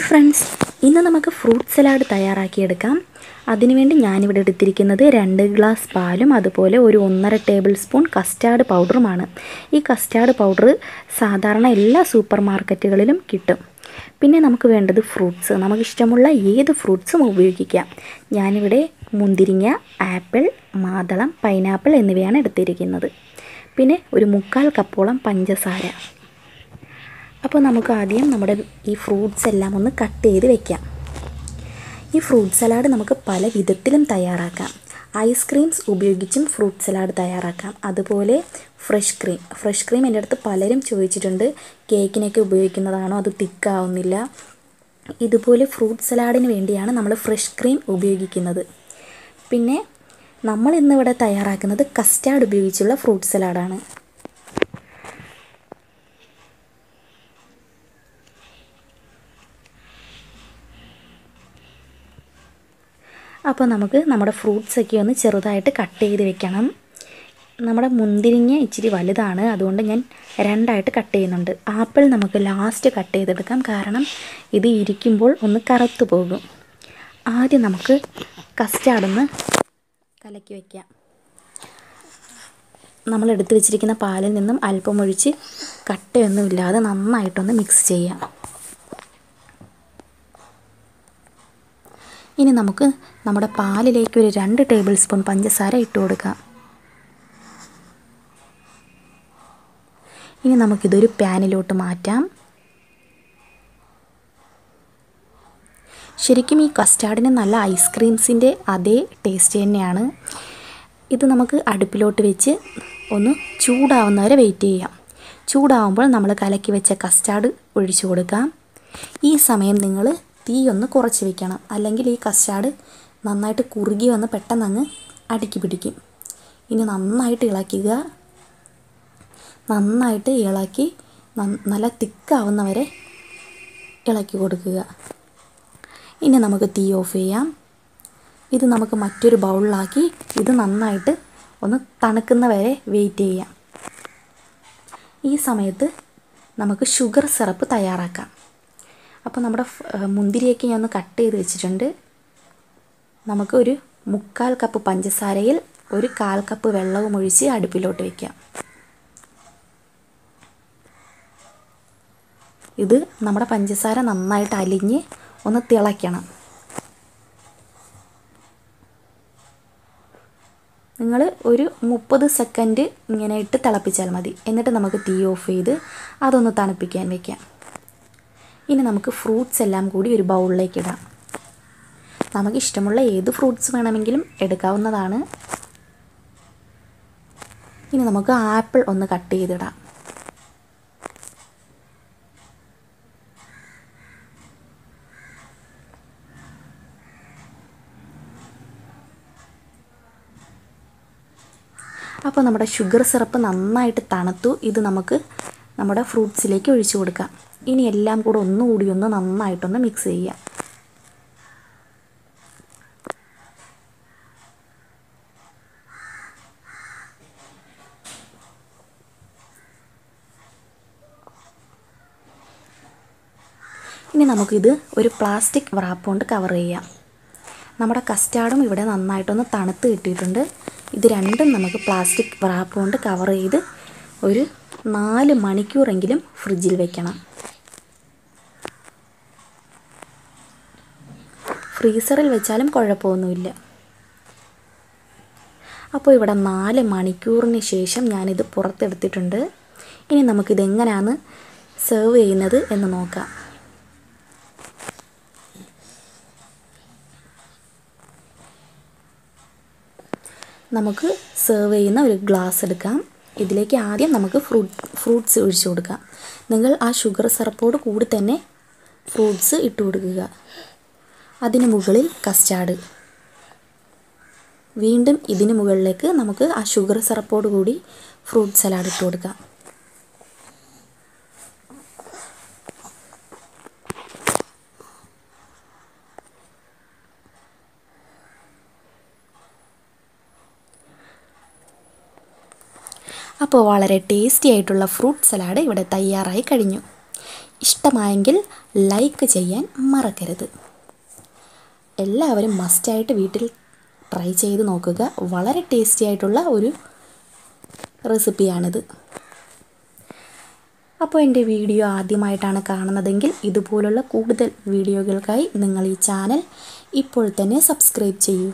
Hi friends. ഇന്ന് നമുക്ക് fruit salad തയ്യാറാക്കിയെടുക്കാം. അതിനുവേണ്ടി ഞാനിവിടെ എടുത്തിരിക്കുന്നത് രണ്ട് ഗ്ലാസ് പാലും അതുപോലെ ഒരു ഒന്നര ടേബിൾ സ്പൂൺ കസ്റ്റാർഡ് പൗഡറുമാണ്. ഈ കസ്റ്റാർഡ് പൗഡർ സാധാരണ എല്ലാ സൂപ്പർ മാർക്കറ്റുകളിലും കിട്ടും. പിന്നെ നമുക്ക് വേണ്ടത് ഫ്രൂട്ട്സ്. നമുക്കിഷ്ടമുള്ള ഏത് ഫ്രൂട്ട്സും ഉപയോഗിക്കാം. ഞാനിവിടെ മുന്തിരിങ്ങ ആപ്പിൾ മാതളം പൈനാപ്പിൾ എന്നിവയാണ് എടുത്തിരിക്കുന്നത്. പിന്നെ ഒരു മുക്കാൽ കപ്പോളം പഞ്ചസാര. അപ്പോൾ നമുക്ക് ആദ്യം നമ്മുടെ ഈ ഫ്രൂട്ട്സ് എല്ലാം ഒന്ന് കട്ട് ചെയ്ത് വെക്കാം. ഈ ഫ്രൂട്ട് സലാഡ് നമുക്ക് പല വിധത്തിലും തയ്യാറാക്കാം. ഐസ്ക്രീംസ് ഉപയോഗിച്ചും ഫ്രൂട്ട് സലാഡ് തയ്യാറാക്കാം. അതുപോലെ ഫ്രഷ് ക്രീം ഫ്രഷ് ക്രീം എന്റെ അടുത്ത് പലരും ചോദിച്ചിട്ടുണ്ട്. കേക്കിനൊക്കെ ഉപയോഗിക്കുന്നതാണോ? അത് തിക്കാവുന്നില്ല ഇതുപോലെ ഫ്രൂട്ട് സലാഡിന് വേണ്ടിയാണ് നമ്മൾ ഫ്രഷ് ക്രീം ഉപയോഗിക്കുന്നത്. പിന്നെ നമ്മൾ ഇന്നിവിടെ തയ്യാറാക്കുന്നത് കസ്റ്റാർഡ് ഉപയോഗിച്ചുള്ള ഫ്രൂട്ട് സലാഡാണ് അപ്പോൾ നമുക്ക് നമ്മുടെ ഫ്രൂട്ട്സൊക്കെ ഒന്ന് ചെറുതായിട്ട് കട്ട് ചെയ്ത് വെക്കണം. നമ്മുടെ മുന്തിരിങ്ങ ഇച്ചിരി വലുതാണ്. അതുകൊണ്ട് ഞാൻ രണ്ടായിട്ട് കട്ട് ചെയ്യുന്നുണ്ട്. ആപ്പിൾ നമുക്ക് ലാസ്റ്റ് കട്ട് ചെയ്തെടുക്കാം. കാരണം ഇത് ഇരിക്കുമ്പോൾ ഒന്ന് കറുത്തു പോകും. ആദ്യം നമുക്ക് കസ്റ്റാർഡൊന്ന് കലക്കി വയ്ക്കാം നമ്മൾ എടുത്തു വെച്ചിരിക്കുന്ന പാലിൽ നിന്നും അല്പം ഒഴിച്ച് കട്ടയൊന്നുമില്ലാതെ നന്നായിട്ടൊന്ന് മിക്സ് ചെയ്യാം. ഇനി നമുക്ക് നമ്മുടെ പാലിലേക്ക് ഒരു രണ്ട് ടേബിൾ സ്പൂൺ പഞ്ചസാര ഇട്ട് കൊടുക്കാം. ഇനി നമുക്കിതൊരു പാനിലോട്ട് മാറ്റാം. ശരിക്കും ഈ കസ്റ്റാർഡിന് നല്ല ഐസ്ക്രീംസിന്റെ അതേ ടേസ്റ്റ് തന്നെയാണ്. ഇത് നമുക്ക് അടുപ്പിലോട്ട് വെച്ച് ഒന്ന് ചൂടാവുന്നവരെ വെയിറ്റ് ചെയ്യാം. ചൂടാവുമ്പോൾ നമ്മൾ കലക്കി വെച്ച കസ്റ്റാർഡ് ഒഴിച്ചു കൊടുക്കാം. ഈ സമയം നിങ്ങൾ തീ ഒന്ന് കുറച്ച് വെക്കണം. അല്ലെങ്കിൽ ഈ കസ്റ്റാർഡ് നന്നായിട്ട് കുറുകി വന്ന് പെട്ടെന്ന് അങ്ങ് അടുക്കി പിടിക്കും. ഇനി നന്നായിട്ട് ഇളക്കുക. നന്നായിട്ട് ഇളക്കി നല്ല തിക്കാവുന്നവരെ ഇളക്കി കൊടുക്കുക. ഇനി നമുക്ക് തീ ഓഫ് ചെയ്യാം. ഇത് നമുക്ക് മറ്റൊരു ബൗളിലാക്കി ഇത് നന്നായിട്ട് ഒന്ന് തണുക്കുന്നവരെ വെയിറ്റ് ചെയ്യാം. ഈ സമയത്ത് നമുക്ക് ഷുഗർ സിറപ്പ് തയ്യാറാക്കാം. അപ്പോൾ നമ്മുടെ മുന്തിരിയൊക്കെ ഞാൻ ഒന്ന് കട്ട് ചെയ്ത് വെച്ചിട്ടുണ്ട്. നമുക്കൊരു മുക്കാൽ കപ്പ് പഞ്ചസാരയിൽ ഒരു കാൽ കപ്പ് വെള്ളവും ഒഴിച്ച് അടുപ്പിലോട്ട് വയ്ക്കാം ഇത് നമ്മുടെ പഞ്ചസാര നന്നായിട്ട് അലിഞ്ഞ് ഒന്ന് തിളയ്ക്കണം. നിങ്ങൾ ഒരു മുപ്പത് സെക്കൻഡ് ഇങ്ങനെ ഇട്ട് തിളപ്പിച്ചാൽ മതി. എന്നിട്ട് നമുക്ക് തീ ഓഫ് ചെയ്ത് അതൊന്ന് തണുപ്പിക്കാൻ വെക്കാം. ഇനി നമുക്ക് ഫ്രൂട്ട്സ് എല്ലാം കൂടി ഒരു ബൗളിലേക്ക് ഇടാം. നമുക്ക് ഇഷ്ടമുള്ള ഏത് ഫ്രൂട്ട്സ് വേണമെങ്കിലും എടുക്കാവുന്നതാണ്. ഇനി നമുക്ക് ആപ്പിൾ ഒന്ന് കട്ട് ചെയ്തിടാം. അപ്പോൾ നമ്മുടെ ഷുഗർ സിറപ്പ് നന്നായിട്ട് തണുത്തു. ഇത് നമുക്ക് നമ്മുടെ ഫ്രൂട്ട്സിലേക്ക് ഒഴിച്ചു കൊടുക്കാം. ഇനി എല്ലാം കൂടെ ഒന്നുകൂടി ഒന്ന് നന്നായിട്ടൊന്ന് മിക്സ് ചെയ്യാം. ഇനി നമുക്കിത് ഒരു പ്ലാസ്റ്റിക് വ്രാപ്പ് കൊണ്ട് കവർ ചെയ്യാം. നമ്മുടെ കസ്റ്റാർഡും ഇവിടെ നന്നായിട്ടൊന്ന് തണുത്ത് കിട്ടിയിട്ടുണ്ട്. ഇത് രണ്ടും നമുക്ക് പ്ലാസ്റ്റിക് വ്രാപ്പ് കൊണ്ട് കവർ ചെയ്ത് ഒരു നാല് മണിക്കൂറെങ്കിലും ഫ്രിഡ്ജിൽ വെക്കണം. ഫ്രീസറിൽ വെച്ചാലും കുഴപ്പമൊന്നുമില്ല. അപ്പോൾ ഇവിടെ നാല് മണിക്കൂറിന് ശേഷം ഞാനിത് പുറത്തെടുത്തിട്ടുണ്ട്. ഇനി നമുക്കിതെങ്ങനെയാണ് സെർവ് ചെയ്യുന്നത് എന്ന് നോക്കാം. നമുക്ക് സെർവ് ചെയ്യുന്ന ഒരു ഗ്ലാസ് എടുക്കാം. ഇതിലേക്ക് ആദ്യം നമുക്ക് ഫ്രൂട്ട് ഫ്രൂട്ട്സ് ഒഴിച്ചു കൊടുക്കാം. നിങ്ങൾ ആ ഷുഗർ സിറപ്പോട് കൂടി തന്നെ ഫ്രൂട്ട്സ് ഇട്ട് കൊടുക്കുക. അതിന് മുകളിൽ കസ്റ്റാർഡ് വീണ്ടും ഇതിന് മുകളിലേക്ക് നമുക്ക് ആ ഷുഗർ സിറപ്പോട് കൂടി ഫ്രൂട്ട് സലാഡ് ഇട്ട് കൊടുക്കാം. അപ്പോൾ വളരെ ടേസ്റ്റി ആയിട്ടുള്ള ഫ്രൂട്ട് സലാഡ് ഇവിടെ തയ്യാറായി കഴിഞ്ഞു. ഇഷ്ടമായെങ്കിൽ ലൈക്ക് ചെയ്യാൻ മറക്കരുത്. എല്ലാവരും മസ്റ്റായിട്ട് വീട്ടിൽ ട്രൈ ചെയ്ത് നോക്കുക. വളരെ ടേസ്റ്റി ആയിട്ടുള്ള ഒരു റെസിപ്പിയാണിത് അപ്പോൾ എന്റെ വീഡിയോ ആദ്യമായിട്ടാണ് കാണുന്നതെങ്കിൽ ഇതുപോലുള്ള കൂടുതൽ വീഡിയോകൾക്കായി നിങ്ങൾ ഈ ചാനൽ ഇപ്പോൾ തന്നെ സബ്സ്ക്രൈബ് ചെയ്യൂ.